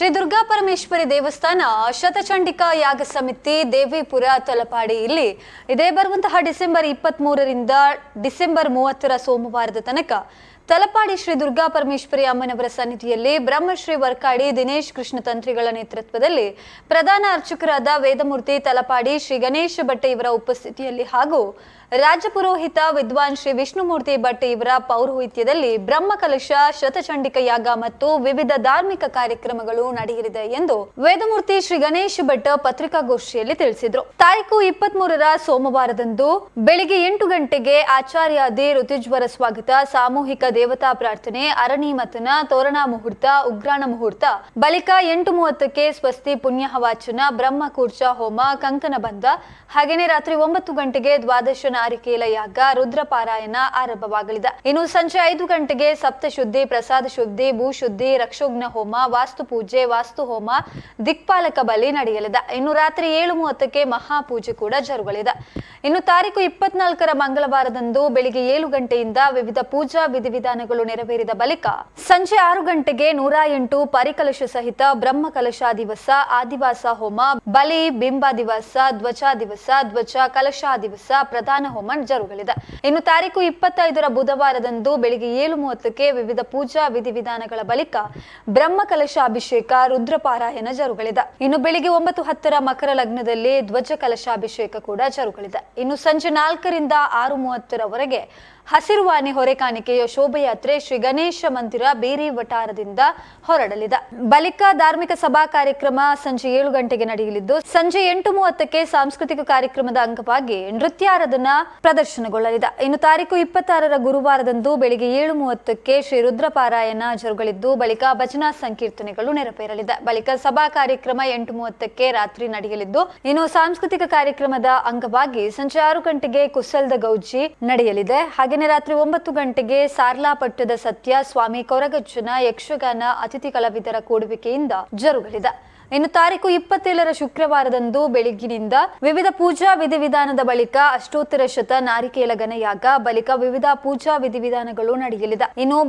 ಶ್ರೀ ದುರ್ಗಾ ಪರಮೇಶ್ವರಿ ದೇವಸ್ಥಾನ ಶತಚಂಡಿಕಾ ಯಾಗ ಸಮಿತಿ ದೇವಿಪುರ ತಲಪಾಡಿ. ಇಲ್ಲಿ ಇದೇ ಬರುವಂತಹ ಡಿಸೆಂಬರ್ ಇಪ್ಪತ್ತ್ ಮೂರರಿಂದ ಡಿಸೆಂಬರ್ ಮೂವತ್ತರ ಸೋಮವಾರದ ತನಕ ತಲಪಾಡಿ ಶ್ರೀ ದುರ್ಗಾ ಪರಮೇಶ್ವರಿ ಅಮ್ಮನವರ ಸನ್ನಿಧಿಯಲ್ಲಿ ಬ್ರಹ್ಮಶ್ರೀ ವರ್ಕಾಡಿ ದಿನೇಶ್ ಕೃಷ್ಣ ತಂತ್ರಿಗಳ ನೇತೃತ್ವದಲ್ಲಿ ಪ್ರಧಾನ ಅರ್ಚಕರಾದ ವೇದಮೂರ್ತಿ ತಲಪಾಡಿ ಶ್ರೀ ಗಣೇಶ ಭಟ್ಟೆ ಇವರ ಉಪಸ್ಥಿತಿಯಲ್ಲಿ ಹಾಗೂ ರಾಜ ಪುರೋಹಿತ ವಿದ್ವಾನ್ ಶ್ರೀ ವಿಷ್ಣುಮೂರ್ತಿ ಭಟ್ ಇವರ ಪೌರೋಹಿತ್ಯದಲ್ಲಿ ಬ್ರಹ್ಮಕಲಶ ಶತಚಂಡಿಕ ಯಾಗ ಮತ್ತು ವಿವಿಧ ಧಾರ್ಮಿಕ ಕಾರ್ಯಕ್ರಮಗಳು ನಡೆಯಲಿದೆ ಎಂದು ವೇದಮೂರ್ತಿ ಶ್ರೀ ಗಣೇಶ್ ಭಟ್ ಪತ್ರಿಕಾಗೋಷ್ಠಿಯಲ್ಲಿ ತಿಳಿಸಿದ್ರು. ತಾರೀಕು ಇಪ್ಪತ್ತ್ ಮೂರರ ಸೋಮವಾರದಂದು ಬೆಳಿಗ್ಗೆ ಎಂಟು ಗಂಟೆಗೆ ಆಚಾರ್ಯಾದಿ ಋತುಜ್ವರ ಸ್ವಾಗತ, ಸಾಮೂಹಿಕ ದೇವತಾ ಪ್ರಾರ್ಥನೆ, ಅರಣಿ ಮತನ, ತೋರಣ ಮುಹೂರ್ತ, ಉಗ್ರಾಣ ಮುಹೂರ್ತ, ಬಳಿಕ ಎಂಟು ಮೂವತ್ತಕ್ಕೆ ಸ್ವಸ್ತಿ ಪುಣ್ಯ ಹವಾಚನ ಬ್ರಹ್ಮ ಕೂರ್ಚ ಹೋಮ, ಕಂಕನ ಬಂಧ, ಹಾಗೇನೆ ರಾತ್ರಿ ಒಂಬತ್ತು ಗಂಟೆಗೆ ದ್ವಾದಶ ನಾರಿಕೇಲ ಯಾಗ ರುದ್ರ ಪಾರಾಯಣ ಆರಂಭವಾಗಲಿದೆ. ಇನ್ನು ಸಂಜೆ ಐದು ಗಂಟೆಗೆ ಸಪ್ತಶುದ್ಧಿ ಪ್ರಸಾದ ಶುದ್ಧಿ ಭೂಶುದ್ಧಿ, ರಕ್ಷೋಗ್ನ ಹೋಮ, ವಾಸ್ತು ಪೂಜೆ, ವಾಸ್ತು ಹೋಮ, ದಿಕ್ಪಾಲಕ ಬಲಿ ನಡೆಯಲಿದೆ. ಇನ್ನು ರಾತ್ರಿ ಏಳು ಮೂವತ್ತಕ್ಕೆ ಮಹಾಪೂಜೆ ಕೂಡ ಜರುಗಲಿದೆ. ಇನ್ನು ತಾರೀಕು ಇಪ್ಪತ್ನಾಲ್ಕರ ಮಂಗಳವಾರದಂದು ಬೆಳಿಗ್ಗೆ ಏಳು ಗಂಟೆಯಿಂದ ವಿವಿಧ ಪೂಜಾ ವಿಧಿವಿಧಾನಗಳು ನೆರವೇರಿದ ಬಳಿಕ ಸಂಜೆ ಆರು ಗಂಟೆಗೆ ನೂರ ಎಂಟು ಪರಿಕಲಶ ಸಹಿತ ಬ್ರಹ್ಮ ಕಲಶ ದಿವಸ, ಆದಿವಾಸ ಹೋಮ, ಬಲಿ, ಬಿಂಬ ದಿವಸ, ಧ್ವಜ ದಿವಸ, ಧ್ವಜ ಕಲಶ ದಿವಸ ಪ್ರಧಾನ ಹೋಮ ಜರುಗಲಿದೆ. ಇನ್ನು ತಾರೀಕು ಇಪ್ಪತ್ತೈದರ ಬುಧವಾರದಂದು ಬೆಳಿಗ್ಗೆ ಏಳು ಮೂವತ್ತಕ್ಕೆ ವಿವಿಧ ಪೂಜಾ ವಿಧಿವಿಧಾನಗಳ ಬಳಿಕ ಬ್ರಹ್ಮ ಕಲಶ ಅಭಿಷೇಕ ರುದ್ರಪಾರಾಯಣ ಜರುಗಲಿದೆ. ಇನ್ನು ಬೆಳಿಗ್ಗೆ ಒಂಬತ್ತು ಹತ್ತರ ಮಕರ ಲಗ್ನದಲ್ಲಿ ಧ್ವಜ ಕಲಶಾಭಿಷೇಕ ಕೂಡ ಜರುಗಲಿದೆ. ಇನ್ನು ಸಂಜೆ ನಾಲ್ಕರಿಂದ ಆರು ಮೂವತ್ತರವರೆಗೆ ಹಸಿರುವಾಣಿ ಹೊರೆಕಾಣಿಕೆಯ ಶೋಭಯಾತ್ರೆ ಶ್ರೀ ಗಣೇಶ ಮಂದಿರ ಬೇರಿ ವಟಾರದಿಂದ ಹೊರಡಲಿದೆ. ಬಳಿಕ ಧಾರ್ಮಿಕ ಸಭಾ ಕಾರ್ಯಕ್ರಮ ಸಂಜೆ ಏಳು ಗಂಟೆಗೆ ನಡೆಯಲಿದ್ದು, ಸಂಜೆ ಎಂಟು ಮೂವತ್ತಕ್ಕೆ ಸಾಂಸ್ಕೃತಿಕ ಕಾರ್ಯಕ್ರಮದ ಅಂಗವಾಗಿ ನೃತ್ಯಾರದನ ಪ್ರದರ್ಶನಗೊಳ್ಳಲಿದೆ. ಇನ್ನು ತಾರೀಕು ಇಪ್ಪತ್ತಾರರ ಗುರುವಾರದಂದು ಬೆಳಿಗ್ಗೆ ಏಳು ಮೂವತ್ತಕ್ಕೆ ಶ್ರೀ ರುದ್ರಪಾರಾಯಣ ಜರುಗಲಿದ್ದು, ಬಳಿಕ ಭಜನಾ ಸಂಕೀರ್ತನೆಗಳು ನೆರವೇರಲಿದೆ. ಬಳಿಕ ಸಭಾ ಕಾರ್ಯಕ್ರಮ ಎಂಟು ಮೂವತ್ತಕ್ಕೆ ರಾತ್ರಿ ನಡೆಯಲಿದ್ದು, ಇನ್ನು ಸಾಂಸ್ಕೃತಿಕ ಕಾರ್ಯಕ್ರಮದ ಅಂಗವಾಗಿ ಸಂಜೆ ಆರು ಗಂಟೆಗೆ ಕುಸಲ್ದ ಗೌಜಿ ನಡೆಯಲಿದೆ. ಹಾಗೆಯೇ ರಾತ್ರಿ ಒಂಬತ್ತು ಗಂಟೆಗೆ ಸಾರ್ಲಾಪಟ್ಟದ ಸತ್ಯ ಸ್ವಾಮಿ ಕೊರಗಜ್ಜನ ಯಕ್ಷಗಾನ ಅತಿಥಿ ಕಲಾವಿದರ ಕೂಡುವಿಕೆಯಿಂದ ಜರುಗಲಿದೆ. ಇನ್ನು ತಾರೀಕು ಇಪ್ಪತ್ತೇಳರ ಶುಕ್ರವಾರದಂದು ಬೆಳಗ್ಗಿನಿಂದ ವಿವಿಧ ಪೂಜಾ ವಿಧಿವಿಧಾನದ ಬಳಿಕ ಅಷ್ಟೋತ್ತರ ಶತ ನಾರಿಕೇಲ ಗಣಯಾಗ ಬಳಿಕ ವಿವಿಧ ಪೂಜಾ ವಿಧಿವಿಧಾನಗಳು ನಡೆಯಲಿದೆ. ಇನ್ನು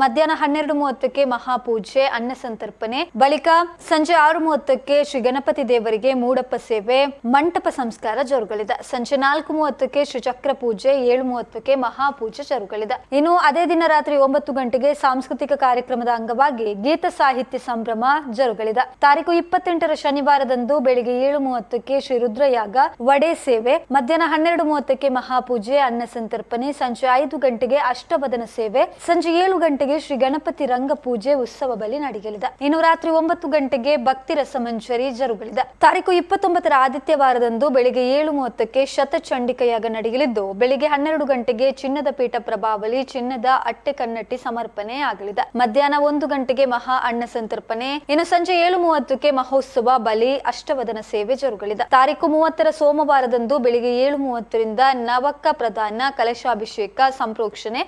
ಮಧ್ಯಾಹ್ನ ಹನ್ನೆರಡು ಮೂವತ್ತಕ್ಕೆ ಮಹಾಪೂಜೆ, ಅನ್ನ ಸಂತರ್ಪಣೆ. ಬಳಿಕ ಸಂಜೆ ಆರು ಮೂವತ್ತಕ್ಕೆ ಶ್ರೀ ಗಣಪತಿ ದೇವರಿಗೆ ಮೂಡಪ್ಪ ಸೇವೆ, ಮಂಟಪ ಸಂಸ್ಕಾರ ಜರುಗಲಿದೆ. ಸಂಜೆ ನಾಲ್ಕು ಮೂವತ್ತಕ್ಕೆ ಶ್ರೀ ಚಕ್ರ ಪೂಜೆ, ಏಳು ಮೂವತ್ತಕ್ಕೆ ಮಹಾಪೂಜೆ ಜರುಗಲಿದೆ. ಇನ್ನು ಅದೇ ದಿನ ರಾತ್ರಿ ಒಂಬತ್ತು ಗಂಟೆಗೆ ಸಾಂಸ್ಕೃತಿಕ ಕಾರ್ಯಕ್ರಮದ ಅಂಗವಾಗಿ ಗೀತ ಸಾಹಿತ್ಯ ಸಂಭ್ರಮ ಜರುಗಲಿದೆ. ತಾರೀಕು ಇಪ್ಪತ್ತೆಂಟರ ಶನಿವಾರದಂದು ಬೆಳಿಗ್ಗೆ ಏಳು ಮೂವತ್ತಕ್ಕೆ ಶ್ರೀ ರುದ್ರಯಾಗ ವಡೆ ಸೇವೆ, ಮಧ್ಯಾಹ್ನ ಹನ್ನೆರಡು ಮೂವತ್ತಕ್ಕೆ ಮಹಾಪೂಜೆ, ಅನ್ನ ಸಂತರ್ಪಣೆ, ಸಂಜೆ ಐದು ಗಂಟೆಗೆ ಅಷ್ಟವದನ ಸೇವೆ, ಸಂಜೆ ಏಳು ಗಂಟೆಗೆ ಶ್ರೀ ಗಣಪತಿ ರಂಗ ಪೂಜೆ ಉತ್ಸವ ಬಲಿ ನಡೆಯಲಿದೆ ಇನ್ನು ರಾತ್ರಿ ಒಂಬತ್ತು ಗಂಟೆಗೆ ಭಕ್ತಿ ರಸಮಂಜರಿ ಜರುಗಲಿದೆ. ತಾರೀಕು ಇಪ್ಪತ್ತೊಂಬತ್ತರ ಆದಿತ್ಯವಾರದಂದು ಬೆಳಿಗ್ಗೆ ಏಳು ಮೂವತ್ತಕ್ಕೆ ಶತಚಂಡಿಕೆಯಾಗ ನಡೆಯಲಿದ್ದು, ಬೆಳಿಗ್ಗೆ ಹನ್ನೆರಡು ಗಂಟೆಗೆ ಚಿನ್ನದ ಪೀಠ ಪ್ರಭಾವಲಿ, ಚಿನ್ನದ ಅಟ್ಟೆ ಕನ್ನಟ್ಟಿ ಸಮರ್ಪಣೆ ಆಗಲಿದೆ. ಮಧ್ಯಾಹ್ನ ಒಂದು ಗಂಟೆಗೆ ಮಹಾ ಅನ್ನ ಸಂತರ್ಪಣೆ, ಇನ್ನು ಸಂಜೆ ಏಳು ಮೂವತ್ತಕ್ಕೆ ಮಹೋತ್ಸವ ಬಲಿ, ಅಷ್ಟವದನ ಸೇವೆ ಜರುಗಲಿದೆ. ತಾರೀಕು ಮೂವತ್ತರ ಸೋಮವಾರದಂದು ಬೆಳಿಗ್ಗೆ ಏಳು ಮೂವತ್ತರಿಂದ ನವಕ ಪ್ರಧಾನ ಕಲಶಾಭಿಷೇಕ ಸಂಪ್ರೋಕ್ಷಣೆ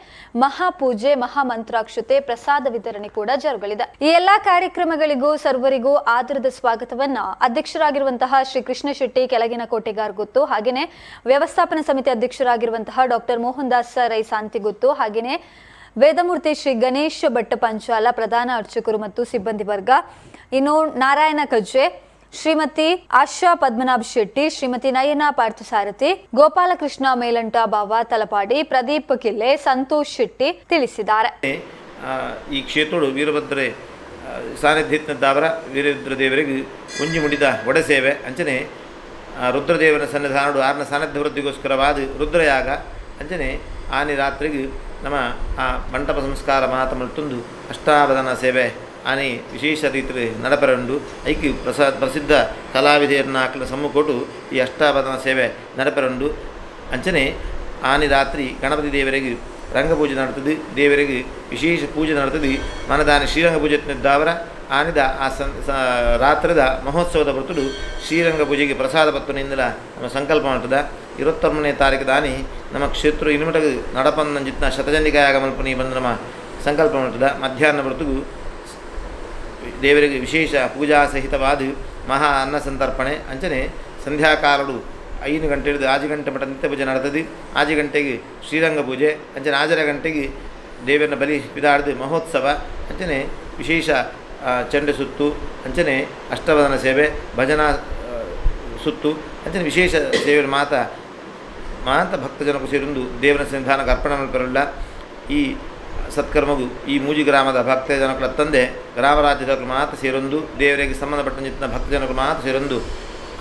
ಮಹಾಪೂಜೆ ಮಹಾಮಂತ್ರಾಕ್ಷತೆ ಪ್ರಸಾದ ವಿತರಣೆ ಕೂಡ ಜರುಗಲಿದೆ. ಈ ಎಲ್ಲಾ ಕಾರ್ಯಕ್ರಮಗಳಿಗೂ ಸರ್ವರಿಗೂ ಆದರದ ಸ್ವಾಗತವನ್ನ ಅಧ್ಯಕ್ಷರಾಗಿರುವಂತಹ ಶ್ರೀ ಕೃಷ್ಣ ಶೆಟ್ಟಿ, ಕೆಳಗಿನ ಕೋಟೆಗಾರ್ ಗೊತ್ತು, ಹಾಗೇನೆ ವ್ಯವಸ್ಥಾಪನಾ ಸಮಿತಿ ಅಧ್ಯಕ್ಷರಾಗಿರುವಂತಹ ಡಾಕ್ಟರ್ ಮೋಹನ್ ದಾಸ್ ರೈ ಗೊತ್ತು, ಹಾಗೇನೆ ವೇದಮೂರ್ತಿ ಶ್ರೀ ಗಣೇಶ್ ಭಟ್ಟ ಪಂಚಾಲ, ಪ್ರಧಾನ ಅರ್ಚಕರು ಮತ್ತು ಸಿಬ್ಬಂದಿ ವರ್ಗ, ಇನ್ನು ನಾರಾಯಣ ಕಜ್ಜೆ ಶ್ರೀಮತಿ ಆಶಾ ಪದ್ಮನಾಭ ಶೆಟ್ಟಿ, ಶ್ರೀಮತಿ ನಯನ ಪಾರ್ಥಸಾರಥಿ, ಗೋಪಾಲಕೃಷ್ಣ ಮೇಲಂಟ ಬಾವ ತಲಪಾಡಿ, ಪ್ರದೀಪ್ ಕಿಲ್ಲೆ, ಸಂತೋಷ್ ಶೆಟ್ಟಿ ತಿಳಿಸಿದ್ದಾರೆ. ಈ ಕ್ಷೇತ್ರಗಳು ವೀರಭದ್ರ ಸಾನ್ನಿಧ್ಯ ದಾವರ ವೀರಭದ್ರ ದೇವರಿಗೆ ಕುಂಜಿ ಮುಡಿದ ಒಡಸೇವೆ. ಅಂಚನೆ ರುದ್ರದೇವನ ಸನ್ನಿಧಾನಡು ಆರನ ಸಾನ್ನಿಧ್ಯ ವೃದ್ಧಿಗೋಸ್ಕರವಾದ ರುದ್ರಯಾಗ, ಅಂಚನೆ, ಆನೆ ರಾತ್ರಿಗೆ ನಮ್ಮ ಆ ಮಂಟಪ ಸಂಸ್ಕಾರ ಮಾತಮಲ್ ತುಂದು ಅಷ್ಟಾವಧಾನ ಸೇವೆ ಆನೆ ವಿಶೇಷ ರೀತಿಯಲ್ಲಿ ನಡಪರಂಡು ಐಕಿ ಪ್ರಸಾದ್ ಪ್ರಸಿದ್ಧ ಕಲಾವಿದೆಯರನ್ನ ಹಾಕಲು ಸಮ್ಮುಕೊಟ್ಟು ಈ ಅಷ್ಟಾವಧಾನ ಸೇವೆ ನಡಪರಂಡು ಅಂಚನೆ ಆನೆ ರಾತ್ರಿ ಗಣಪತಿ ದೇವರಿಗೆ ರಂಗಪೂಜೆ ನಡ್ತದೆ. ದೇವರಿಗೆ ವಿಶೇಷ ಪೂಜೆ ನಡ್ತದೆ. ಮನದಾನ ಶ್ರೀರಂಗ ಪೂಜೆ ದಾವರ, ಆನಿದ ಆ ಸನ್ ರಾತ್ರದ ಮಹೋತ್ಸವದ ಬರ್ತುಡು ಶ್ರೀರಂಗ ಪೂಜೆಗೆ ಪ್ರಸಾದ ಪತ್ತನಿಂದಲ ನಮ್ಮ ಸಂಕಲ್ಪ ಮಾಡ್ತದ ಇರುವತ್ತೊಂಬನೇ ತಾರೀಕು ದಾನಿ ನಮ್ಮ ಕ್ಷೇತ್ರ ಇನ್ಮಟಗ ನಡಪನ್ನ ಜಿತ್ನ ಶತಜನಿಕಾಯಾಗ ಮಲ್ಪನಿ ಬಂದು ನಮ್ಮ ಸಂಕಲ್ಪ ಮಾಡ್ತದ ಮಧ್ಯಾಹ್ನ ಬರ್ತುಗು ದೇವರಿಗೆ ವಿಶೇಷ ಪೂಜಾ ಸಹಿತವಾದ ಮಹಾ ಅನ್ನ ಸಂತರ್ಪಣೆ. ಅಂಚನೆ ಸಂಧ್ಯಾಕಾಲಡು ಐದು ಗಂಟೆ ಹಿಡಿದು ಆಜು ಗಂಟೆ ಮಟ್ಟ ನಿತ್ಯ ಪೂಜೆ ನಡ್ತದೆ. ಆಜು ಗಂಟೆಗೆ ಶ್ರೀರಂಗ ಪೂಜೆ, ಅಂಚನೆ ಆಜರ ಗಂಟೆಗೆ ದೇವರನ್ನ ಬಲಿ ಬಿದಾಡ್ದು ಮಹೋತ್ಸವ. ಅಂಚನೆ ವಿಶೇಷ ಚಂಡೆ ಸುತ್ತು, ಅಂಚನೆ ಅಷ್ಟವದನ ಸೇವೆ, ಭಜನಾ ಸುತ್ತು, ಅಂಚನೆ ವಿಶೇಷ ದೇವರ ಮಾತ ಮಾತ ಭಕ್ತಜನಕ್ಕೂ ಸೇರೊಂದು ದೇವರ ಸನ್ನಿಧಾನಕ್ಕೆ ಅರ್ಪಣೆ ಮಲ್ಪರಲ್ಲ ಈ ಸತ್ಕರ್ಮಗು ಈ ಮೂಜಿ ಗ್ರಾಮದ ಭಕ್ತ ಜನಗಳ ತಂದೆ ಗ್ರಾಮ ರಾಜ್ಯದವರು ಮಾತ್ರ ಸೇರೊಂದು, ದೇವರಿಗೆ ಸಂಬಂಧಪಟ್ಟಂತಿನ ಭಕ್ತ ಜನಗಳು ಮಾತ್ರ ಸೇರೊಂದು.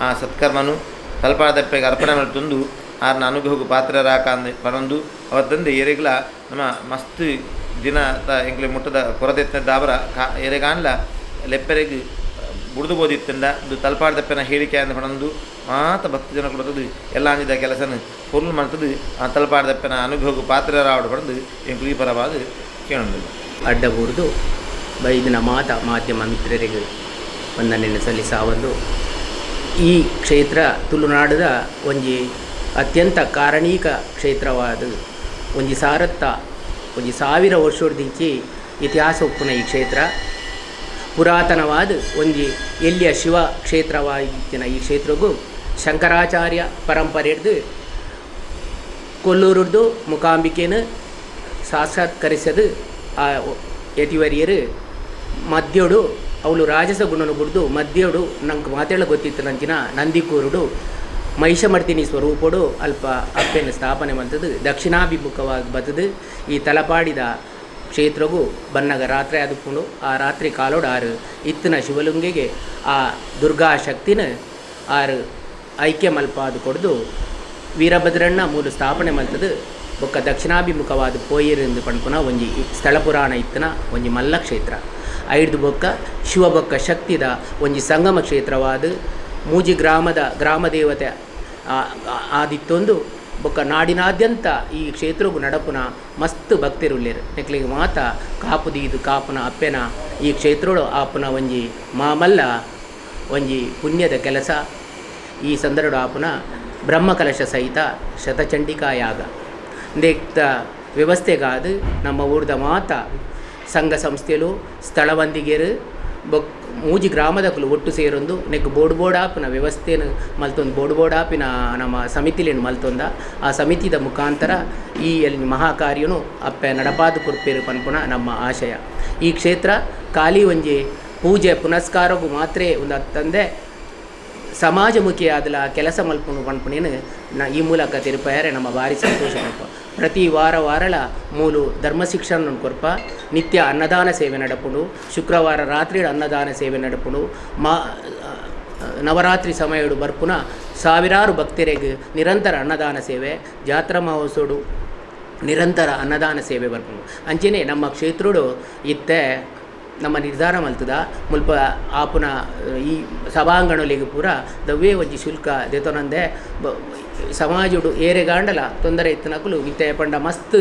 ಆ ಸತ್ಕರ್ಮನು ತಲ್ಪಾದಪ್ಪೆಗೆ ಅರ್ಪಣೆ ಮಲ್ತೊಂದು ಆರ್ನ ಅನುಭವಕ್ಕೆ ಪಾತ್ರರಾಕ ಅಂದ್ ಪರೊಂದು. ತಂದೆ ಏರೆಗ್ಲ ನಮ್ಮ ಮಸ್ತ್ ದಿನ ತ ಎಂಕ್ಲೆ ಮುಟ್ಟದ ಕೊರತೆತ್ತಿನ ದಾಬರ ಕಾ ಎರೆಗಾನ್ಲ ಲೆಪ್ಪೆರೆಗ್ ಬುಡ್ದು ಬೋದಿತ್ತಂಡ ಇದು ತಲಪಾಡ್ದಪ್ಪನ ಹೇಳಿಕೆ ಅಂದ ಪಣಂದು ಮಾತ ಭಕ್ತ ಜನ ಕೊಡ್ತದೆ. ಎಲ್ಲ ಅಂದಿದ್ದ ಕೆಲಸನ ಪೊರ್ಲು ಮಾಡ್ತದೆ. ಆ ತಲಪಾಡ್ದಪ್ಪನ ಪಾತ್ರ ಪಾತ್ರರಾವಡು ಪಡೆದು ಏನು ಈ ಪರವಾದ ಅಡ್ಡ ಬುಡ್ದು ಬೈದಿನ ಮಾತ ಮಾಧ್ಯಮ ಮಿತ್ರರಿಗೆ ವಂದನೆಯನ್ನು ಒಂದು. ಈ ಕ್ಷೇತ್ರ ತುಳುನಾಡದ ಒಂಜಿ ಅತ್ಯಂತ ಕಾರಣೀಕ ಕ್ಷೇತ್ರವಾದ ಒಂಜಿ ಸಾರತ್ತ, ಒಂಜಿ ಸಾವಿರ ವರ್ಷೋಡ್ದಿಂಚಿ ಇತಿಹಾಸ ಉಪ್ಪುನ ಈ ಕ್ಷೇತ್ರ. ಪುರಾತನವಾದ ಒಂದು ಎಲ್ಲಿಯ ಶಿವ ಕ್ಷೇತ್ರವಾಗಿತ್ತಿನ ಈ ಕ್ಷೇತ್ರಗೂ ಶಂಕರಾಚಾರ್ಯ ಪರಂಪರೆ ಹಿಡ್ದು ಕೊಲ್ಲೂರದ್ದು ಮುಕಾಂಬಿಕೆನ ಸಾಕ್ಷಾತ್ಕರಿಸದು ಆ ಯತಿವರಿಯರು ಮದ್ಯೋಡು ಅವಳು ರಾಜಸ ಗುಣನು ಬಿಡ್ದು ಮದ್ಯೋಡು ನಂಗೆ ಮಾತಾಡ ಗೊತ್ತಿತ್ತು ನಂಚಿನ ನಂದಿಕೂರುಡು ಮಹಿಷಮರ್ದಿನಿ ಸ್ವರೂಪಡು ಅಲ್ಪ ಅಪ್ಪೆಯನ್ನು ಸ್ಥಾಪನೆ ಮಂತದ್ದು ದಕ್ಷಿಣಾಭಿಮುಖವಾಗಿ ಬತ್ತದು. ಈ ತಲಪಾಡಿದ ಕ್ಷೇತ್ರಗೂ ಬನ್ನಗ ರಾತ್ರಿ ಆದುಕೊಂಡು ಆ ರಾತ್ರಿ ಕಾಲೋಡು ಆರು ಇತ್ತಿನ ಶಿವಲಿಂಗಿಗೆ ಆ ದುರ್ಗಾ ಶಕ್ತಿನ ಆರು ಐಕ್ಯ ಮಲ್ಪ ಅದು ಕೊಡ್ದು ವೀರಭದ್ರಣ್ಣ ಮೂಲ ಸ್ಥಾಪನೆ ಮಲ್ತದು. ಬೊಕ್ಕ ದಕ್ಷಿಣಾಭಿಮುಖವಾದ ಪೋಯಿರಿಂದ ಪಣ್ಪುನ ಒಂಜಿ ಸ್ಥಳ ಪುರಾಣ ಇತ್ತನ ಒಂಜಿ ಮಲ್ಲ ಕ್ಷೇತ್ರ. ಐಡ್ದು ಬೊಕ್ಕ ಶಿವ ಬೊಕ್ಕ ಶಕ್ತಿದ ಒಂಜಿ ಸಂಗಮ ಕ್ಷೇತ್ರವಾದ. ಮೂಜಿ ಗ್ರಾಮದ ಗ್ರಾಮ ದೇವತೆ ಆದಿತ್ತೊಂದು ಬೊಕ್ಕ ನಾಡಿನಾದ್ಯಂತ ಈ ಕ್ಷೇತ್ರಗೂ ನಡಪುನ ಮಸ್ತ್ ಭಕ್ತಿರುಲ್ಲೇರು ನೆಕ್ಲಿಗೆ ಮಾತ ಕಾಪುದೀದು ಕಾಪುನ ಅಪ್ಪೆನ, ಈ ಕ್ಷೇತ್ರಡು ಆಪುನ ಒಂಜಿ ಮಾಮಲ್ಲ, ಒಂಜಿ ಪುಣ್ಯದ ಕೆಲಸ. ಈ ಸಂದರ್ಭ ಆಪುನ ಬ್ರಹ್ಮಕಲಶ ಸಹಿತ ಶತಚಂಡಿಕಾ ಯಾಗ ಇಂದೆಕ್ತ ವ್ಯವಸ್ಥೆಗಾದು ನಮ್ಮ ಊರ್ದ ಮಾತ, ಸಂಘ ಸಂಸ್ಥೆಲು ಸ್ಥಳವಂದಿಗೆರು, ಬೊಕ್ ಮೂಜಿ ಗ್ರಾಮದಕ್ಕಲು ಒಟ್ಟು ಸೇರೊಂದು ನೆಕ್ ಬೋಡ್ ಆಪಿನ ವ್ಯವಸ್ಥೆನ ಮಲ್ತೊಂದು ಬೋಡ್ ಆಪಿನ ನಮ್ಮ ಸಮಿತಿಲೇನು ಮಲ್ತೊಂದ, ಆ ಸಮಿತಿದ ಮುಖಾಂತರ ಈ ಎಲ್ಲಿ ಮಹಾಕಾರ್ಯನು ಅಪ್ಪೆ ನಡಪಾದು ಕೊರ್ಪೇರು ಪನ್ಪುಣ ನಮ್ಮ ಆಶಯ. ಈ ಕ್ಷೇತ್ರ ಖಾಲಿ ಒಂಜಿ ಪೂಜೆ ಪುನಸ್ಕಾರಗೂ ಮಾತ್ರ ಒಂದು ತಂದೆ ಸಮಾಜಮುಖಿ ಆದಲ ಕೆಲಸ ಮಲ್ಪುನು ಪನ್ಪುನೇನು ನ ಈ ಮೂಲಕ ತಿರುಪಾಯರೆ ನಮ್ಮ ಭಾರಿ ಸಂತೋಷ ಪ್ರತಿ ವಾರ ವಾರಲ ಮೂಲು ಧರ್ಮ ಶಿಕ್ಷಣ ಕೊರ್ಪ. ನಿತ್ಯ ಅನ್ನದಾನ ಸೇವೆ ನಡಪುಡು. ಶುಕ್ರವಾರ ರಾತ್ರಿ ಅನ್ನದಾನ ಸೇವೆ ನಡಪುಡು. ಮಾ ನವರಾತ್ರಿ ಸಮಯಡು ಬರ್ಪುನ ಸಾವಿರಾರು ಭಕ್ತರಿಗೆ ನಿರಂತರ ಅನ್ನದಾನ ಸೇವೆ, ಜಾತ್ರಾ ಮಹೋತ್ಸವಡು ನಿರಂತರ ಅನ್ನದಾನ ಸೇವೆ ಬರ್ಪುನು ಅಂಚೆನೆ ನಮ್ಮ ಕ್ಷೇತ್ರಡು ಇತ್ತೆ ನಮ್ಮ ನಿರ್ಧಾರ ಮಲ್ತದ. ಮುಲ್ಪ ಆಪುನ, ಈ ಸಭಾಂಗಣಲಿಗೆ ಪೂರ ದವ್ವೇ ಒಂಜಿ ಶುಲ್ಕ ದೆತೊನಂದೆ ಸಮಾಜಡು ಏರೆಗಾಂಡಲ ತೊಂದರೆ ಇತ್ತನಕುಲು ಇತ್ತೆ ಪಂಡ ಮಸ್ತ್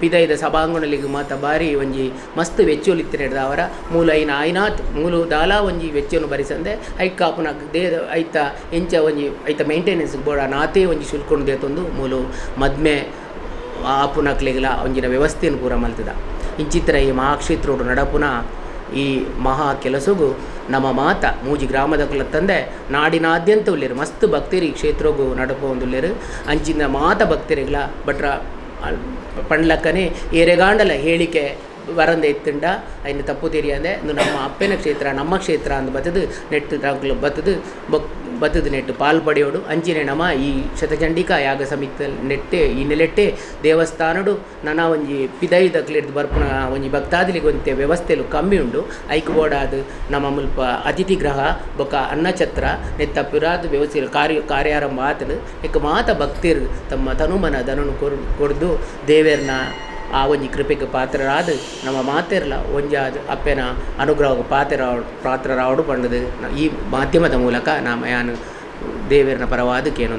ಪಿದೈದ ಸಭಾಂಗಣಲಿಗೆ ಮಾತ ಬಾರಿ ಒಂಜಿ ಮಸ್ತ್ ವೆಚ್ಚೋಲು ಇತ್ತಿರಡ್ದ ಅವರ. ಮೂಲ ಐನ ಐನಾತ್ ಮೂಲು ದಾಲ ಒಂಜಿ ವೆಚ್ಚವನ್ನು ಭರಿಸಂದೆ ಐಕ್ ಆಪುನ ದೇ, ಐತ ಎಂಚ ಒಂಜಿ, ಐತ ಮೇಂಟೆನೆನ್ಸ್ ಬೋಡ ನಾತೇ ಒಂಜಿ ಶುಲ್ಕೊಂಡು ದೇತೊಂದು, ಮೂಲು ಮದ್ಮೆ ಆಪುನಕ್ಲೆಗ್ಲ ಒಂಜಿನ ವ್ಯವಸ್ಥೆಯನ್ನು ಪೂರ ಮಲ್ತದ. ಇಂಚಿತ್ರ ಈ ಮಹಾಕ್ಷೇತ್ರೋಡು ನಡಪುನ ಈ ಮಹಾ ಕೆಲಸಗು ನಮ್ಮ ಮಾತ ಮೂಜಿ ಗ್ರಾಮದ ಕುಲ ತಂದೆ ನಾಡಿನಾದ್ಯಂತ ಉಳ್ಳೇರು ಮಸ್ತ್ ಭಕ್ತಿರಿ ಕ್ಷೇತ್ರಗೂ ನಡಪು ಒಂದುಳ್ಳೇರು ಅಂಚಿನ ಮಾತ ಭಕ್ತಿರಿಗಳ ಭಟ್ರ ಪಂಡ್ಲಕ್ಕನೇ ಏರೆಗಾಂಡಲ ಹೇಳಿಕೆ ವರಂದ ಎತ್ತಿಂಡ ತಪ್ಪು ತಿರಿಯಂದೆ ಇದು ನಮ್ಮ ಅಪ್ಪನ ಕ್ಷೇತ್ರ, ನಮ್ಮ ಕ್ಷೇತ್ರ ಅಂದ್ ಬತ್ತದು, ನೆಟ್ಟು ಬತ್ತದು. ಬೊಕ್ ನೆಟ್ಟು ಪಾಲ್ ಪಡೆಯೋಡು ಅಂಚಿನೆ ನಮ ಈ ಶತಚಂಡಿಕಾ ಯಾಗ ಸಮಿತಿ ನೆಟ್ಟೆ, ಈ ನೆಲೆಟ್ಟೆ ದೇವಸ್ಥಾನಡು ನನ ಒಂಜಿ ಪಿದೈದ ಕ್ಲಿಡ್ದು ಬರ್ಪುನ ಒಂಜಿ ಭಕ್ತಾದಿಲಿಗೆ ಒಂತೆ ವ್ಯವಸ್ಥೆಲು ಕಮ್ಮಿ ಉಂಡು. ಐಕ್ ಬೋಡಾದು ನಮ್ಮ ಮುಲ್ಪ ಅತಿಥಿ ಗ್ರಹ ಬೊಕ ಅನ್ನಛತ್ರ, ನೆತ್ತ ಪುರಾದ ವ್ಯವಸ್ಥೆ ಕಾರ್ಯ, ಕಾರ್ಯಾರಂಭ ಆತನು ಏಕ ಮಾತ ಭಕ್ತಿರ್ ತಮ್ಮ ತನುಮನ ಕೊರ್, ಕೊಡ್ದು ದೇವೇರ್ನ ಆ ಒಂಜಿ ಕೃಪೆಗೆ ಪಾತ್ರರಾದ ನಮ್ಮ ಮಾತೆರ್ಲ ಒಂಜಾದ ಅಪ್ಪೆನ ಅನುಗ್ರಹಕ್ಕೆ ಪಾತ್ರ ಪಾತ್ರರಾವಡು ಪಂಡದು ಈ ಮಾಧ್ಯಮದ ಮೂಲಕ ನಮ್ಮ ಯಾನು ದೇವೇರನ ಪರವಾದ ಕೇನು